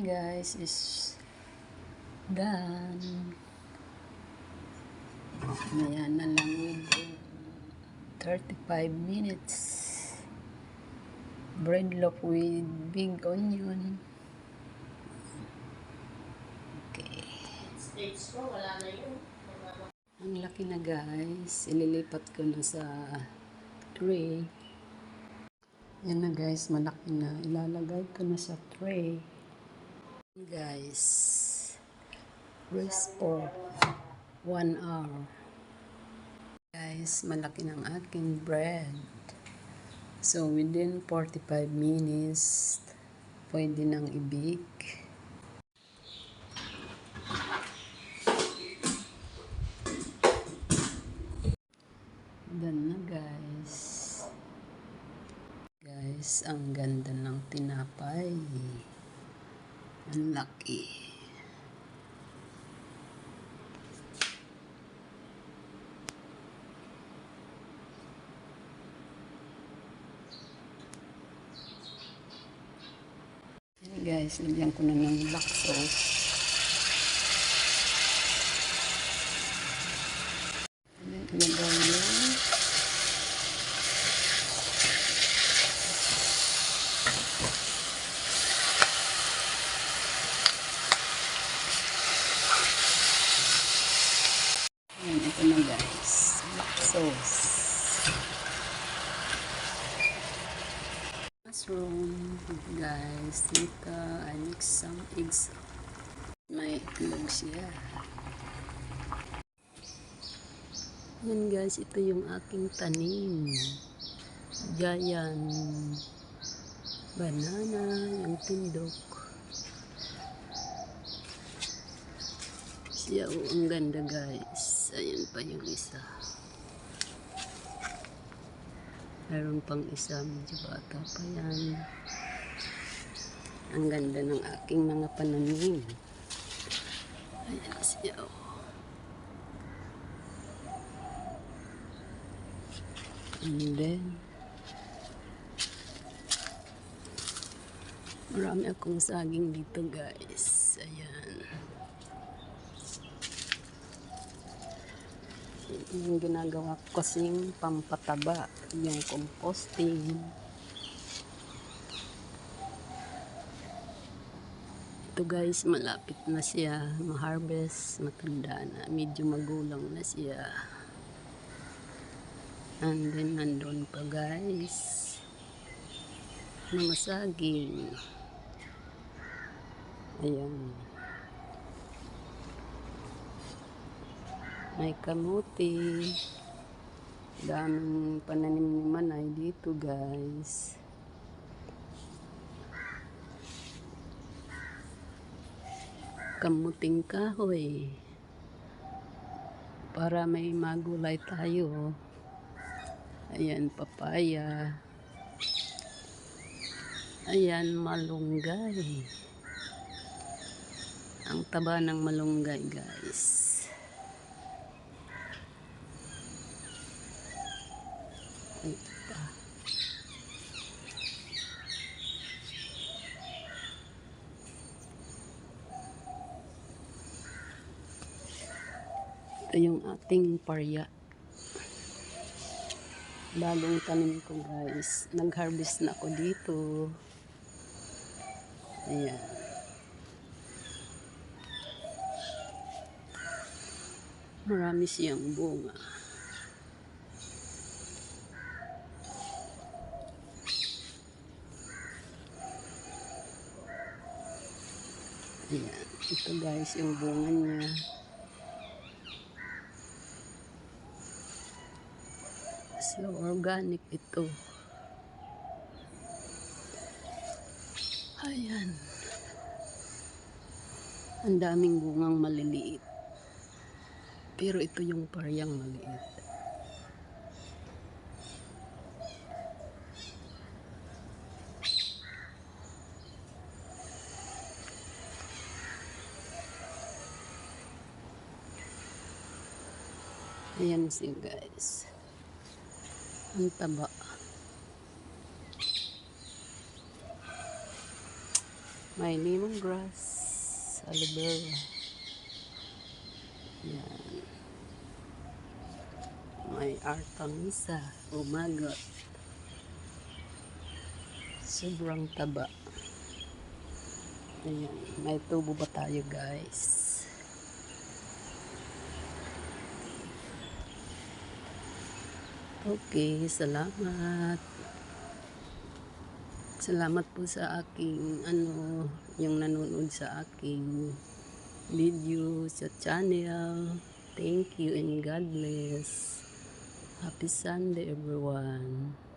guys is done. Ayan na lang within 35 minutes. Bread loaf with big onion. Okay. Stage 4, wala na yun. Ang laki na guys. Ililipat ko na sa tray. Yan na guys, malaki na. Ilalagay ko na sa tray. Guys, rest for 1 hour. Guys, malaki ng aking bread. So, within 45 minutes, pwede nang i-bake. Done na guys. Guys, ang ganda ng tinapay. Ang laki. Yan guys, lagyan ko na ng black sauce. Ilagay yun. Ayan, ito na guys. Black sauce. Mushroom. Guys, dito I mix some eggs. May itlog siya. Yan guys, ito yung aking tanim. Giant banana, yung tindok. Siya, oh, ang ganda guys. Ayan pa yung isa. Meron pang isa, medyo bata pa yan. Ang ganda ng aking mga pananim. Ayan siya, oh. And then, marami akong saging dito guys. Ayan. Yung ginagawa ko kasing pampataba, yung composting. Ito guys, malapit na siya ma-harvest, matanda na, medyo magulang na siya. And then, nandun pa guys. Mga saging. Ayan. May kamuti. Daming pananim ni Manay dito guys. Kamuting kahoy. Para may magulay tayo. Ayan, papaya. Ayan, malunggay. Ang taba ng malunggay, guys. Ito yung ating parya. Bagong tanim ko guys. Nag-harvest na ako dito. Ayan. Marami siyang bunga. Ayan. Ito guys yung bunga niya So, organic ito. Ayan. Ang daming bungang maliliit. Pero ito yung paryang maliit. Ayan siya guys. Ang taba. May lemongrass. aloe vera. Yan. May artemisa. God. Sobrang taba. Ayan. May tubo ba tayo guys? Okay, salamat. Salamat po sa aking ano, yung nanonood sa aking video sa channel. Thank you and God bless. Happy Sunday everyone.